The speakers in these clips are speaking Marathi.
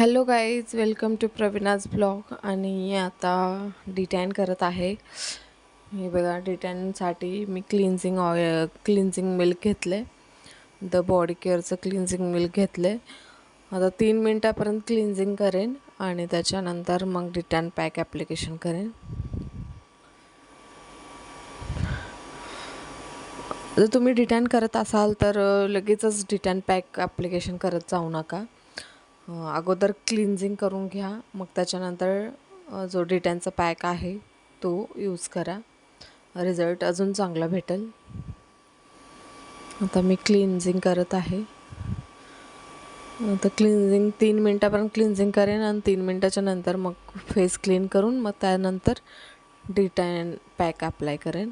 Hello guys welcome to Praveena's blog. आणि आता डिटॅन करत आहे. हे बघा डिटॅनसाठी मी क्लिन्झिंग ऑइल क्लिन्झिंग मिल्क घेतले. द बॉडी केअरचं क्लिन्झिंग मिल्क घेतले. आता तीन मिनटापर्यंत क्लिन्झिंग करेन आणि त्याच्यानंतर मग डिटॅन पॅक ॲप्लिकेशन करेन. जर तुम्ही डिटॅन करत असाल तर लगेचच डिटॅन पॅक ॲप्लिकेशन करत जाऊ नका. अगोदर क्लिन्झिंग करून घ्या. मग त्याच्यानंतर जो डिटॅनचा पॅक आहे तो यूज करा. रिझल्ट अजून चांगला भेटेल. आता मी क्लिन्झिंग करत आहे. आता क्लिन्झिंग तीन मिनटापर्यंत क्लिन्झिंग करेन आणि तीन मिनटाच्या नंतर मग फेस क्लीन करून मग त्यानंतर डिटॅन पॅक अप्लाय करेन.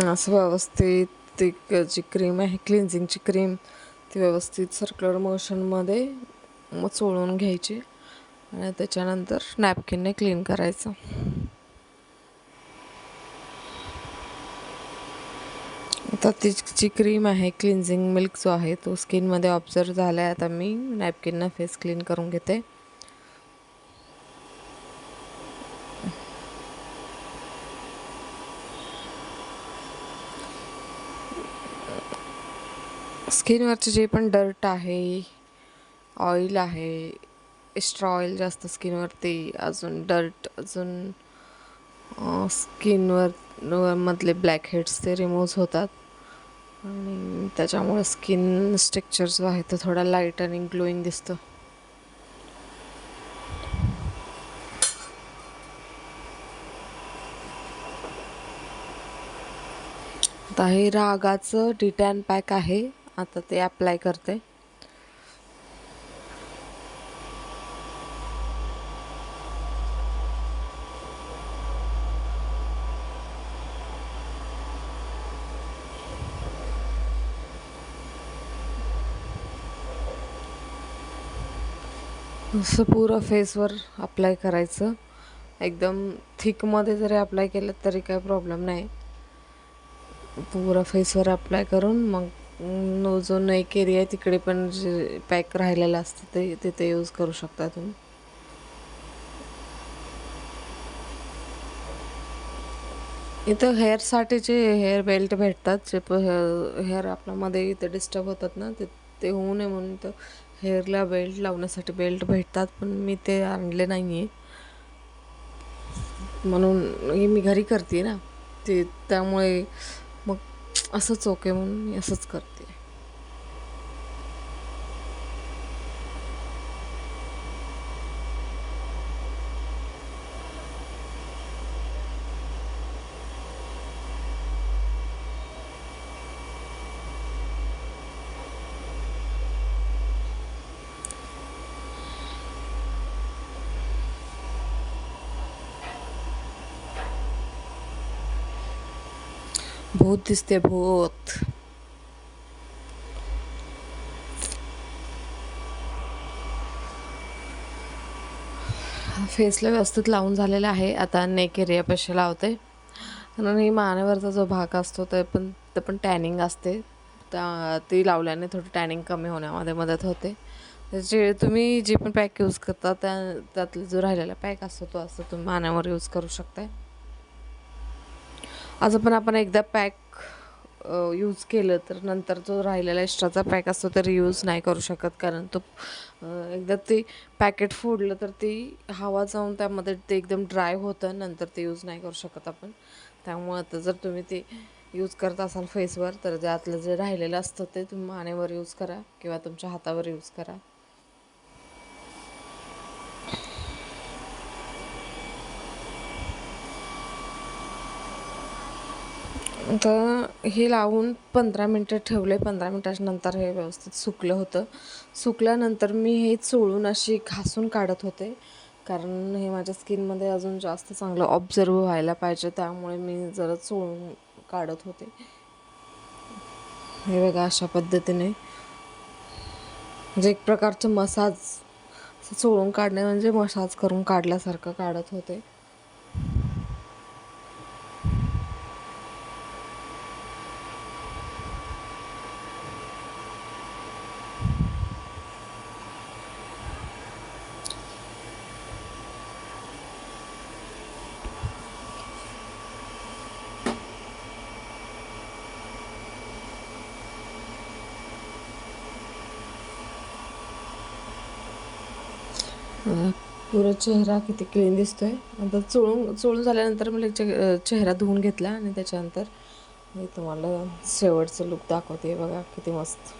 असं व्यवस्थित ती जी क्रीम आहे क्लिन्झिंगची क्रीम ती व्यवस्थित सर्क्युलर मोशनमध्ये मग चोळून घ्यायची. आणि त्याच्यानंतर नॅपकिनने क्लीन करायचं. आता ती जी क्रीम आहे क्लिन्झिंग मिल्क जो आहे तो स्किनमध्ये ऑब्झर्व झाला आहे आता मी नॅपकिननं फेस क्लीन करून घेते. स्किनवरचे जे पण डर्ट आहे ऑइल आहे एक्स्ट्रा ऑइल जास्त स्किनवरती अजून डर्ट अजून स्किनवर मधले ब्लॅक हेड्स ते रिमूव्ह होतात. आणि त्याच्यामुळे स्किन स्ट्रक्चर जो आहे तो थोडा लाइट आणि ग्लोईंग दिसतो. आता हे रागाचं डिटॅन पॅक आहे. आता ते अप्लाय करते. असं पुरं फेसवर अप्लाय करायचं. एकदम थिकमध्ये जरी अप्लाय केलं तरी काही प्रॉब्लेम नाही. पुरा फेसवर अप्लाय करून मग नो जो नेक एरिया आहे तिकडे पण जे पॅक राहिलेलं असतं ते तिथे यूज करू शकता तुम्ही. इथं हेअरसाठीचे हेअर बेल्ट भेटतात जे प हेअर आपल्यामध्ये इथे डिस्टर्ब होतात ना ते ते होऊ नये म्हणून तर हेअरला बेल्ट लावण्यासाठी बेल्ट भेटतात पण मी ते आणले नाही आहे म्हणून हे मी घरी करते ना. ते त्यामुळे असंच ओके म्हणून मी असंच करते. भूत दिसते भूत फेसला व्यवस्थित लावून झालेला आहे. आता नेक एरियापाशी लावते. आणि मानेवरचा जो भाग असतो ते पण ते पण टॅनिंग असते. त्या ती लावल्याने थोडी टॅनिंग कमी होण्यामध्ये मदत होते. जे तुम्ही जे पण पॅक यूज करता त्या त्यातला जो राहिलेला पॅक असतो तो असतो तुम्ही मानेवर यूज करू शकता आज पण आपण एकदा पॅक यूज केलं तर नंतर जो राहिलेला एक्स्ट्राचा पॅक असतो तर यूज नाही करू शकत. कारण तो एकदा ते पॅकेट फोडलं तर ती हवा जाऊन त्यामध्ये ते एकदम ड्राय होतं नंतर ते यूज नाही करू शकत आपण. त्यामुळं आता जर तुम्ही ते यूज करत असाल फेसवर तर त्यातलं जे राहिलेलं असतं ते तुम्ही मानेवर यूज करा किंवा तुमच्या हातावर यूज करा. तर हे लावून पंधरा मिनटं ठेवले पंधरा मिनटानंतर हे व्यवस्थित सुकलं होतं. सुकल्यानंतर मी हे चोळून अशी घासून काढत होते. कारण हे माझ्या स्किनमध्ये अजून जास्त चांगलं ऑब्झर्व व्हायला पाहिजे त्यामुळे मी जरा चोळून काढत होते. हे बघा अशा पद्धतीने. म्हणजे एक प्रकारचं मसाज चोळून काढणे म्हणजे मसाज करून काढल्यासारखं काढत होते. पुरा चेहरा किती क्लीन दिसतोय. आता चोळून चोळून झाल्यानंतर मी चे चेहरा धुवून घेतला आणि त्याच्यानंतर मी तुम्हाला शेवटचं लुक दाखवते. बघा किती मस्त.